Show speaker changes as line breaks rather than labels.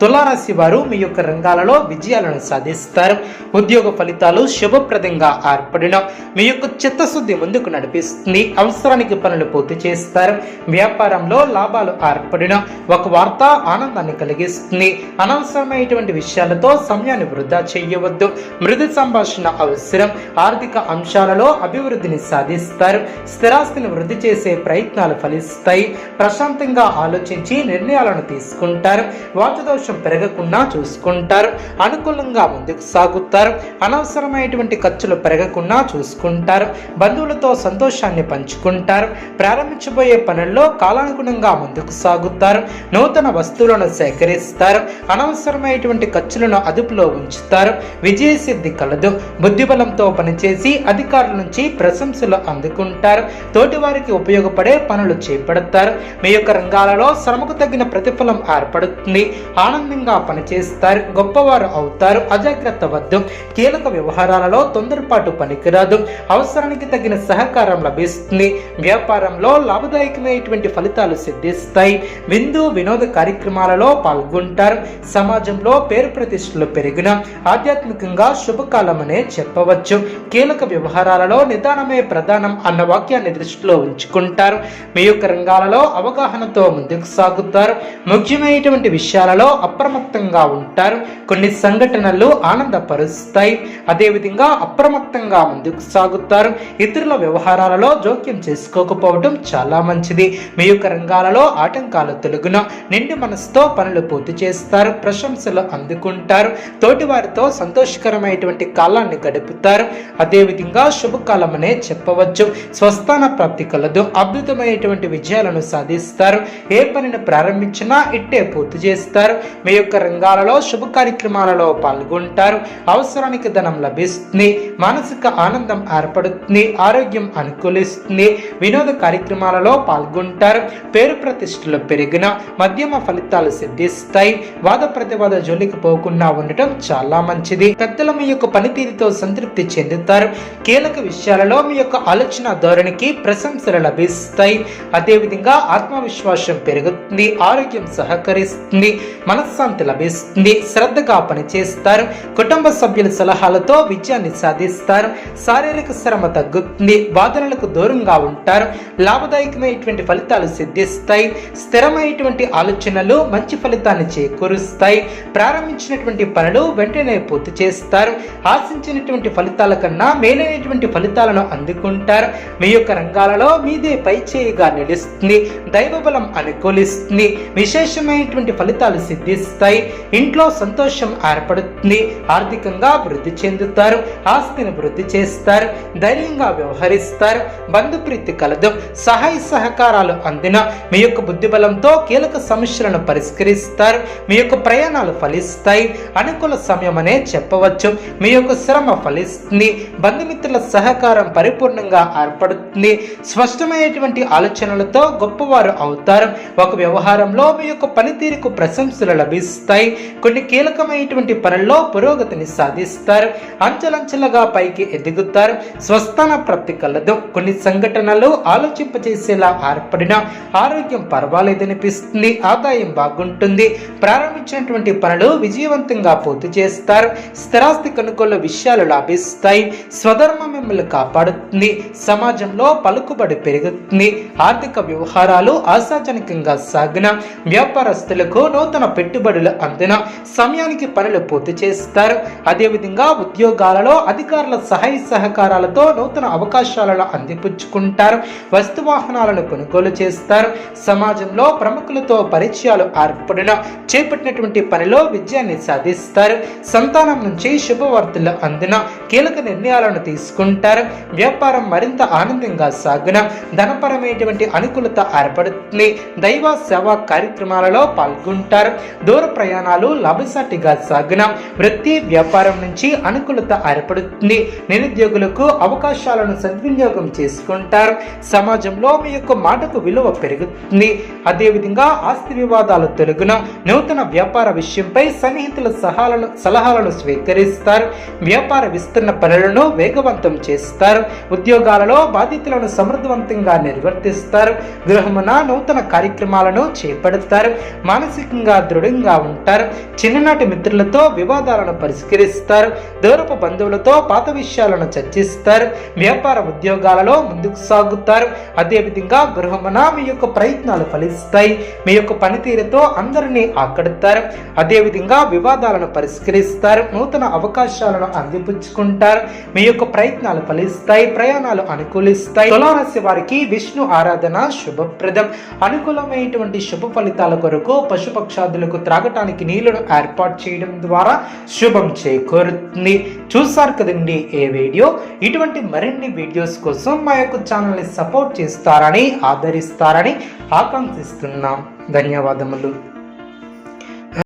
తులారాశి వారు మీ యొక్క రంగాలలో విజయాలను సాధిస్తారు. ఉద్యోగ ఫలితాలు శుభప్రదంగా ఏర్పడిన మీ యొక్క చిత్తశుద్ధి ముందుకు నడిపిస్తుంది. అవసరానికి పనులు పూర్తి చేస్తారు. వ్యాపారంలో లాభాలు ఏర్పడిన ఒక వార్త ఆనందాన్ని కలిగిస్తుంది. అనవసరమైనటువంటి విషయాలతో సమయాన్ని వృధా చేయవద్దు. మృదు సంభాషణ అవసరం. ఆర్థిక అంశాలలో అభివృద్ధిని సాధిస్తారు. స్థిరాస్తిని వృద్ధి చేసే ప్రయత్నాలు ఫలిస్తాయి. ప్రశాంతంగా ఆలోచించి నిర్ణయాలను తీసుకుంటారు. వాచుదోషం పెరగకుండా చూసుకుంటారు. అనుకూలంగా ముందుకు సాగుతారు. అనవసరమైనటువంటి ఖర్చులు పెరగకుండా చూసుకుంటారు. బంధువులతో సంతోషాన్ని పంచుకుంటారు. ప్రారంభించబోయే పనుల్లో కాలానుగుణంగా ముందుకు సాగుతారు. నూతన వస్తువులను సేకరిస్తారు. అనవసరమైనటువంటి ఖర్చులను అదుపులో ఉంచుతారు. విజయ సిద్ధి కలదు. బుద్ధిబలంతో పనిచేసి అధికారుల నుంచి ప్రశంసలు అందుకుంటారు. తోటివారికి ఉపయోగపడే పనులు చేపడతారు. మీ యొక్క రంగాలలో శ్రమకు తగిన ప్రతిఫలం ఏర్పడుతుంది. ఆనందంగా పనిచేస్తారు గొప్పవారు అవుతారు అజాగ్రత్త వద్దు కీలక వ్యవహారాలలో తొందరపాటు పనికిరాదు అవసరానికి తగిన సహకారం లభిస్తుంది వ్యాపారంలో లాభదాయకమైనటువంటి ఫలితాలు సిద్ధిస్తాయి విందు వినోద కార్యక్రమాలలో పాల్గొంటారు సమాజంలో పేరు ప్రతిష్టలు పెరిగిన ఆధ్యాత్మికంగా శుభకాలమనే చెప్పవచ్చు కీలక వ్యవహారాలలో నిదానమే ప్రధానం అన్న వాక్యాన్ని దృష్టిలో ఉంచుకుంటారు మీ యొక్క రంగాలలో అవగాహనతో ముందుకు సాగుతారు ముఖ్యమైనటువంటి విషయాలలో అప్రమత్తంగా ఉంటారు. కొన్ని సంఘటనలు ఆనందపరుస్తాయి. అదేవిధంగా అప్రమత్తంగా ముందుకు సాగుతారు. ఇతరుల వ్యవహారాలలో జోక్యం చేసుకోకపోవడం చాలా మంచిది. మీ యొక్క రంగాలలో ఆటంకాలు తొలగున నిండి మనసుతో పనులు పూర్తి చేస్తారు. ప్రశంసలు అందుకుంటారు. తోటివారితో సంతోషకరమైనటువంటి కాలాన్ని గడుపుతారు. అదేవిధంగా శుభకాలం అనే చెప్పవచ్చు. స్వస్థాన ప్రాప్తి కలదు. అద్భుతమైనటువంటి విజయాలను సాధిస్తారు. ఏ పనిని ప్రారంభించినా ఇట్టే పూర్తి చేస్తారు. మీ యొక్క రంగాలలో శుభ కార్యక్రమాలలో పాల్గొంటారు. అవసరానికి ధనం లభిస్తుంది. మానసిక ఆనందం ఏర్పడుతుంది. ఆరోగ్యం అనుకూలిస్తుంది. వినోద కార్యక్రమాలలో పాల్గొంటారు. పేరు ప్రతిష్టలు పెరిగిన మధ్యమ ఫలితాలు సిద్ధిస్తాయి. వాద ప్రతివాద జోలికి పోకుండా ఉండటం చాలా మంచిది. పెద్దల మీ యొక్క పనితీరుతో సంతృప్తి చెందుతారు. కీలక విషయాలలో మీ యొక్క ఆలోచన ధోరణికి ప్రశంసలు లభిస్తాయి. అదేవిధంగా ఆత్మవిశ్వాసం పెరుగుతుంది. ఆరోగ్యం సహకరిస్తుంది. మన మనశ్శాంతి లభిస్తుంది శ్రద్ధగా పనిచేస్తారు. కుటుంబ సభ్యుల సలహాలతో విజయాన్ని సాధిస్తారు. శారీరక శ్రమ తగ్గుతుంది. బాధలకు దూరంగా ఉంటారు. లాభదాయకమైనటువంటి ఫలితాలు సిద్ధిస్తాయి. స్థిరమైనటువంటి ఆలోచనలు మంచి ఫలితాన్ని చేకూరుస్తాయి. ప్రారంభించినటువంటి పనులు వెంటనే పూర్తి చేస్తారు. ఆశించినటువంటి ఫలితాల కన్నా మేలైనటువంటి ఫలితాలను అందుకుంటారు. మీ యొక్క రంగాలలో మీదే పై చేయిగా నిలుస్తుంది. దైవబలం అనుకూలిస్తుంది. విశేషమైనటువంటి ఫలితాలు సిద్ధిస్తాయి ఇంట్లో సంతోషం ఏర్పడుతుంది. ఆర్థికంగా వృద్ధి చెందుతారు. ఆస్తిని వృద్ధి చేస్తారు. ధైర్యంగా వ్యవహరిస్తారు. బంధుప్రీతి కలదు. సహాయ సహకారాలు అందిన మీ యొక్క బుద్ధిబలంతో కీలక సమస్యలను పరిష్కరిస్తారు. మీ యొక్క ప్రయాణాలు ఫలిస్తాయి. అనుకూల సమయం అనే చెప్పవచ్చు. మీ యొక్క శ్రమ ఫలిస్తుంది. బంధుమిత్రుల సహకారం పరిపూర్ణంగా ఏర్పడుతుంది. స్పష్టమైనటువంటి ఆలోచనలతో గొప్పవారు అవుతారు. ఒక వ్యవహారంలో మీ యొక్క పనితీరుకు ప్రశంసలు లభిస్తాయి కొన్ని కీలకమైనటువంటి పనుల్లో పురోగతిని సాధిస్తారు. అంచెలంచెలుగా పైకి ఎదుగుతారు. స్వస్థాన ప్రాప్తి కలదు. కొన్ని సంఘటనలు ఆలోచింపజేసేలా ఏర్పడిన ఆరోగ్యం పర్వాలేదనిపిస్తుంది. ఆదాయం బాగుంటుంది. ప్రారంభించినటువంటి పనులు విజయవంతంగా పూర్తి చేస్తారు. స్థిరాస్తి కొనుగోలు విషయాలు లాభిస్తాయి. స్వధర్మం మిమ్మల్ని కాపాడుతుంది. సమాజంలో పలుకుబడి పెరుగుతుంది. ఆర్థిక వ్యవహారాలు ఆశాజనకంగా సాగిన వ్యాపారస్తులకు నూతన పెట్టుబడులు అందిన సమయానికి పనులు పూర్తి చేస్తారు. అదేవిధంగా ఉద్యోగాలలో అధికారుల సహాయ సహకారాలతో నూతన అవకాశాలను అందిపుచ్చుకుంటారు. వస్తు వాహనాలను కొనుగోలు చేస్తారు. సమాజంలో ప్రముఖులతో పరిచయాలు ఏర్పడిన చేపట్టినటువంటి పనిలో విజయాన్ని సాధిస్తారు. సంతానం నుంచి శుభవార్తలు అందిన కీలక నిర్ణయాలను తీసుకుంటారు. వ్యాపారం మరింత ఆనందంగా సాగున. ధనపరమైనటువంటి అనుకూలత ఏర్పడుతుంది. దైవ సేవా కార్యక్రమాలలో పాల్గొంటారు. దూర ప్రయాణాలు లాభసాటిగా సాగున. వృత్తి వ్యాపారం నుంచి అనుకూలత ఏర్పడుతుంది. నిరుద్యోగులకు అవకాశాలను సద్వినియోగం చేసుకుంటారు. సమాజంలో మీ యొక్క మాటకు విలువ పెరుగుతుంది. అదేవిధంగా ఆస్తి వివాదాలు తొలగిన. నూతన వ్యాపార విషయంపై సన్నిహితుల సహాలను సలహాలను స్వీకరిస్తారు. వ్యాపార విస్తరణ పనులను వేగవంతం చేస్తారు. ఉద్యోగాలలో బాధ్యతలను సమర్థవంతంగా నిర్వర్తిస్తారు. గృహమున నూతన కార్యక్రమాలను చేపడతారు. మానసికంగా దృఢంగా ఉంటారు. చిన్ననాటి మిత్రులతో వివాదాలను పరిష్కరిస్తారు. దూరపు బంధువులతో పాత విషయాలను చర్చిస్తారు. వ్యాపార ఉద్యోగాలలో ముందుకు సాగుతారు. అదేవిధంగా గృహమున మీ యొక్క ప్రయత్నాలు ఫలిస్తాయి. మీ యొక్క పనితీరుతో అందరినీ ఆకడతారు. అదేవిధంగా వివాదాలను పరిష్కరిస్తారు. నూతన అవకాశాలను అందిపుచ్చుకుంటారు. మీ యొక్క ప్రయత్నాలు ఫలిస్తాయి ప్రయాణాలు అనుకూలిస్తాయి. తులారాశి వారికి విష్ణు ఆరాధన శుభప్రదం. అనుకూలమైనటువంటి శుభ ఫలితాల కొరకు పశుపక్షాదులకు త్రాగటానికి నీళ్ళను ఏర్పాటు చేయడం ద్వారా శుభం చేకూరుతుంది. చూసారు కదండి ఏ వీడియో? ఇటువంటి మరిన్ని వీడియోస్ కోసం మా యొక్క ఛానల్ని సపోర్ట్ చేస్తారని ఆదరిస్తారని ఆకాంక్షిస్తున్నాం. ధన్యవాదములు.